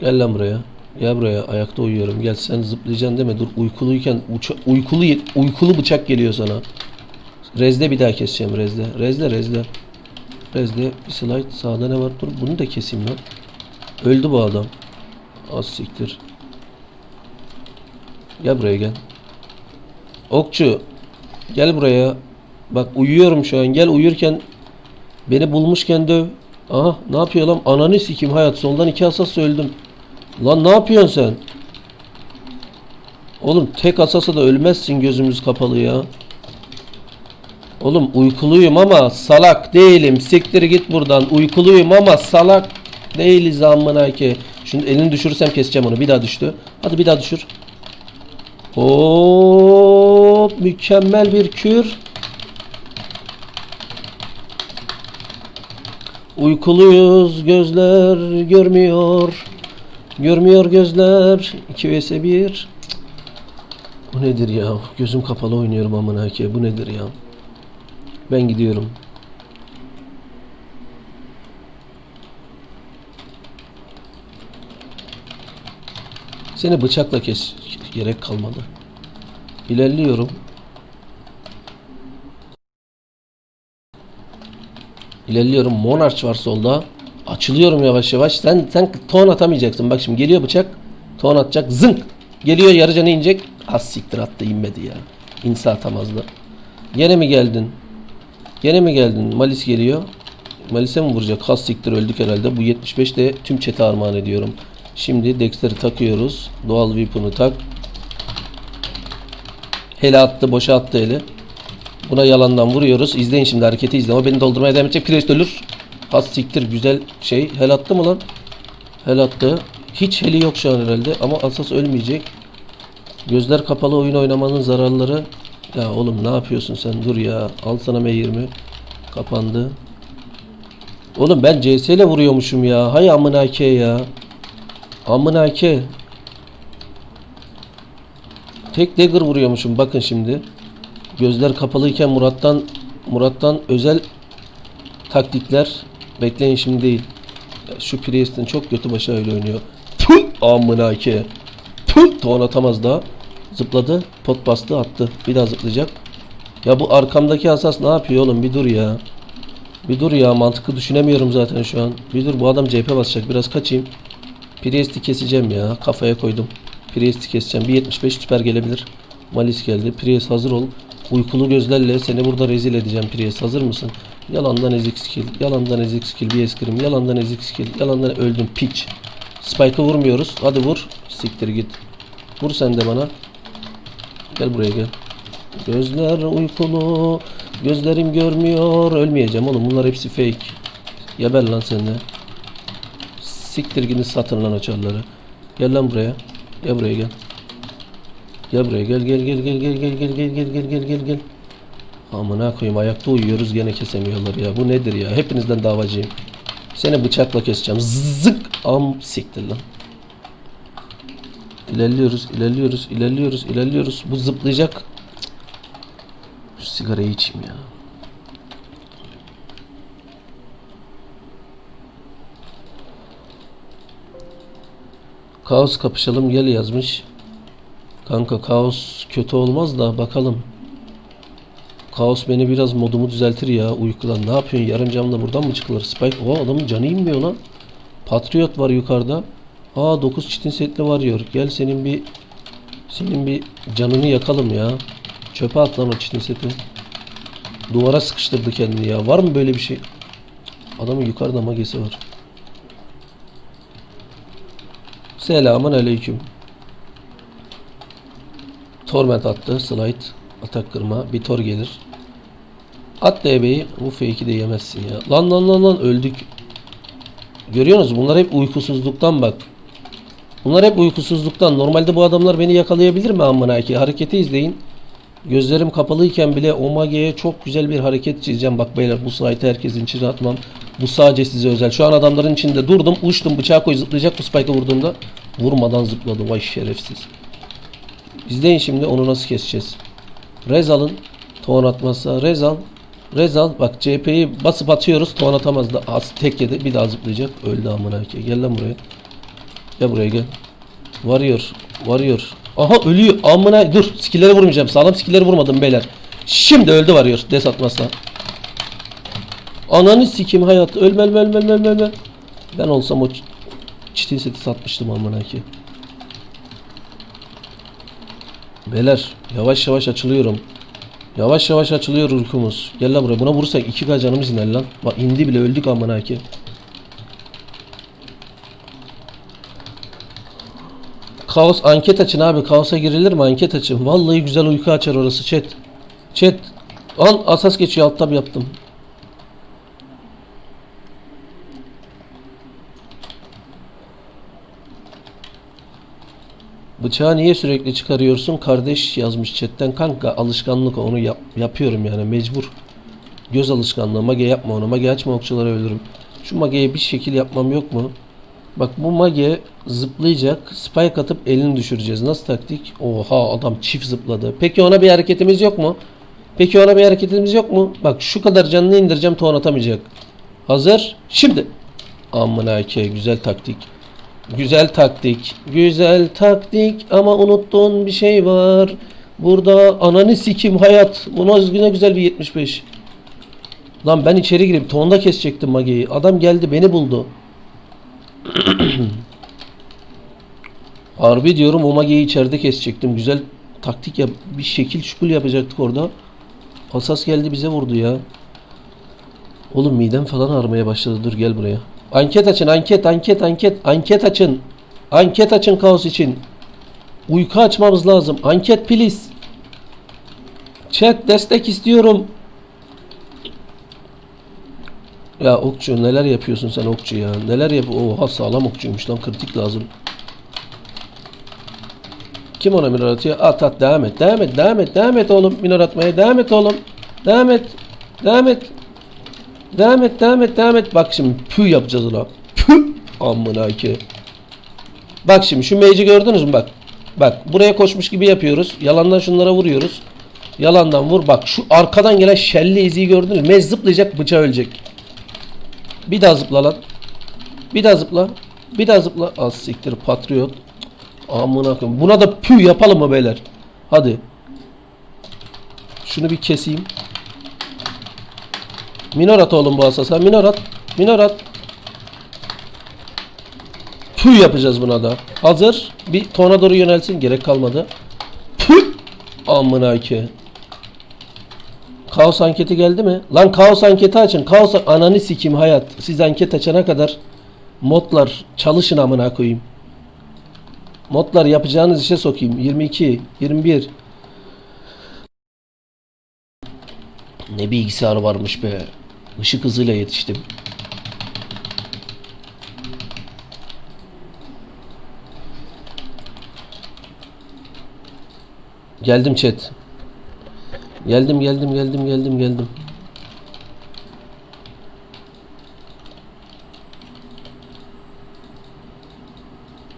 Gel lan buraya. Gel buraya. Ayakta uyuyorum. Gel sen zıplayacaksın deme. Dur uykuluyken uça- uykulu uykulu bıçak geliyor sana. Rezde bir daha keseceğim rezde. Rezde rezde. Rezde bir slide sağda ne var? Dur bunu da keseyim lan. Öldü bu adam. Az siktir. Gel buraya gel. Okçu. Gel buraya. Bak uyuyorum şu an. Gel uyurken beni bulmuşken döv. Aha ne yapıyor lan? Ananı sikim hayat. Soldan iki asas öldüm. Lan ne yapıyorsun sen? Oğlum tek asasa da ölmezsin gözümüz kapalı ya. Oğlum uykuluyum ama salak değilim. Siktir git buradan. Uykuluyum ama salak değiliz amına ki. Şimdi elini düşürürsem keseceğim onu. Bir daha düştü. Hadi bir daha düşür. Hop mükemmel bir kür. Uykuluyuz gözler görmüyor. Görmüyor gözler. 2 vs 1. Bu nedir ya? Gözüm kapalı oynuyorum amına ki. Bu nedir ya? Ben gidiyorum. Seni bıçakla kes. Gerek kalmadı. İlerliyorum. İlerliyorum. Monarch var solda. Açılıyorum yavaş yavaş. Sen sen ton atamayacaksın. Bak şimdi geliyor bıçak. Ton atacak. Zınk. Geliyor yarı canı inecek. Az siktir attı inmedi ya. İnsa atamazdı. Gene mi geldin? Gene mi geldin? Malis geliyor. Malis'e mi vuracak? Has siktir öldük herhalde. Bu 75 de tüm çete armağan ediyorum. Şimdi Dexter'ı takıyoruz. Doğal Weapon'u tak. Hele attı. Boşa attı hele. Buna yalandan vuruyoruz. İzleyin şimdi hareketi izle. Ama beni doldurmaya devam edecek. Priest ölür. Has siktir güzel şey. Hel attı mı lan? Hel attı. Hiç heli yok şu an herhalde. Ama Asas ölmeyecek. Gözler kapalı oyun oynamanın zararları. Ya oğlum ne yapıyorsun sen? Dur ya. Al sana M20. Kapandı. Oğlum ben CS ile vuruyormuşum ya. Hay amına ya. Amına. Tek dagger vuruyormuşum. Bakın şimdi. Gözler kapalıyken Murat'tan Murat'tan özel taktikler bekleyin şimdi değil. Şu Priest'in çok kötü başı öyle oynuyor. Tüh! Amına ke. Tüh! Ton atamaz daha. Zıpladı. Pot bastı attı. Bir daha zıplayacak. Ya bu arkamdaki hasas ne yapıyor oğlum? Bir dur ya. Bir dur ya. Mantıklı düşünemiyorum zaten şu an. Bir dur bu adam CHP basacak. Biraz kaçayım. Priest'i keseceğim ya. Kafaya koydum. Priest'i keseceğim. 1.75 süper gelebilir. Malis geldi. Priest hazır ol. Uykulu gözlerle seni burada rezil edeceğim Priest. Hazır mısın? Yalandan ezik skill. Yalandan ezik skill. Bir eskrim. Yalandan ezik skill. Yalandan öldüm. Piç. Spike'ı vurmuyoruz. Hadi vur. Siktir git. Vur sen de bana. Gel buraya gel. Gözler uykulu. Gözlerim görmüyor. Ölmeyeceğim oğlum. Bunlar hepsi fake. Geber lan sen de. Siktir gidin satın lan o çarları. Gel lan buraya. Gel buraya gel. Gel buraya gel gel gel gel gel gel gel gel gel gel gel gel. Amına koyayım ayakta uyuyoruz gene kesemiyorlar ya. Bu nedir ya? Hepinizden davacıyım. Seni bıçakla keseceğim. Zık am siktir lan. İlerliyoruz, ilerliyoruz, ilerliyoruz, ilerliyoruz. Bu zıplayacak. Şu sigarayı içeyim ya. Kaos kapışalım gel yazmış. Kanka kaos kötü olmaz da bakalım. Kaos beni biraz modumu düzeltir ya uykudan. Ne yapıyorsun? Yarım camda buradan mı çıkılır? Spike. O adamın canı inmiyor lan. Patriot var yukarıda. Aa 9 çitin setli varıyor. Gel senin bir senin bir canını yakalım ya. Çöpe at lan o çitin seti. Duvara sıkıştırdı kendini ya. Var mı böyle bir şey? Adamın yukarıda magesi var. Selamun aleyküm. Torment attı. Slide. Atak kırma. Bir tor gelir. At DB'yi. Bu fake'i de yemezsin ya. Lan lan lan lan öldük. Görüyorsunuz bunlar hep uykusuzluktan bak. Bunlar hep uykusuzluktan. Normalde bu adamlar beni yakalayabilir mi amına ki? Hareketi izleyin. Gözlerim kapalıyken bile Omage'ye çok güzel bir hareket çizeceğim. Bak beyler bu slide'ı herkesin içine atmam. Bu sadece size özel. Şu an adamların içinde durdum. Uçtum. Bıçağı koy zıplayacak bu spike'ı vurduğumda. Vurmadan zıpladı. Vay şerefsiz. İzleyin şimdi onu nasıl keseceğiz. Rez alın. Ton atmazsa. Rez al. Rez al. Bak CHP'yi basıp atıyoruz. Ton atamaz da. Az tek yedi. Bir daha zıplayacak. Öldü amına ki. Gel lan buraya. Gel buraya gel. Varıyor. Varıyor. Aha ölüyor. Amına dur. Skill'leri vurmayacağım. Sağlam skill'leri vurmadım beyler. Şimdi öldü varıyor. Des atmazsa. Ananı sikim hayat. Ölme ölme ölme ölme ölme. Ben olsam o çitin seti satmıştım amına ki. Beyler yavaş yavaş açılıyorum. Yavaş yavaş açılıyor uykumuz. Gel lan buraya. Buna vurursak 2k canımız iner lan. Bak indi bile öldük amına ki. Kaos anket açın abi. Kaosa girilir mi? Anket açın. Vallahi güzel uyku açar orası chat. Chat. Al asas geçiyor alt tab yaptım. Bıçağı niye sürekli çıkarıyorsun? Kardeş yazmış chatten. Kanka alışkanlık onu yap- yapıyorum yani mecbur. Göz alışkanlığı. Mage yapma onu. Mage açma okçuları ölürüm. Şu mageye bir şekil yapmam yok mu? Bak bu mage zıplayacak. Spike atıp elini düşüreceğiz. Nasıl taktik? Oha adam çift zıpladı. Peki ona bir hareketimiz yok mu? Peki ona bir hareketimiz yok mu? Bak şu kadar canını indireceğim ton atamayacak. Hazır. Şimdi. Amına ke güzel taktik. Güzel taktik. Güzel taktik ama unuttuğun bir şey var. Burada ananı sikim hayat. Bu ne güzel bir 75. Lan ben içeri girip tonda kesecektim Mage'yi. Adam geldi beni buldu. Harbi diyorum o Mage'yi içeride kesecektim. Güzel taktik yap bir şekil şukul yapacaktık orada. Asas geldi bize vurdu ya. Oğlum midem falan ağrımaya başladı. Dur gel buraya. Anket açın anket anket anket anket açın. Anket açın kaos için. Uyku açmamız lazım. Anket please. Chat destek istiyorum. Ya okçu neler yapıyorsun sen okçu ya? Neler yap? Oha sağlam okçuymuş lan kritik lazım. Kim ona minor atıyor? At at devam et. Devam et. Devam et. Devam et oğlum. Minor atmaya. Devam et oğlum. Devam et. Devam et. Devam et. Devam et. Devam et. Bak şimdi pü yapacağız ona. Pü. Amına ki. Bak şimdi şu mage'i gördünüz mü bak. Bak buraya koşmuş gibi yapıyoruz. Yalandan şunlara vuruyoruz. Yalandan vur. Bak şu arkadan gelen şelli iziyi gördünüz mü? Mez zıplayacak bıçağı ölecek. Bir daha zıpla lan. Bir daha zıpla. Bir daha zıpla. Az siktir patriot. Amına koyayım. Buna da pü yapalım mı beyler? Hadi. Şunu bir keseyim. Minor at oğlum bu asasa. Minor at. Minor at. Pü yapacağız buna da. Hazır. Bir tona doğru yönelsin. Gerek kalmadı. Pü. Amına ki. Kaos anketi geldi mi? Lan kaos anketi açın. Kaos ananı sikim hayat. Siz anket açana kadar modlar çalışın amına koyayım. Modlar yapacağınız işe sokayım. 22, 21. Ne bilgisayar varmış be. Işık hızıyla yetiştim. Geldim chat. Geldim geldim geldim geldim geldim.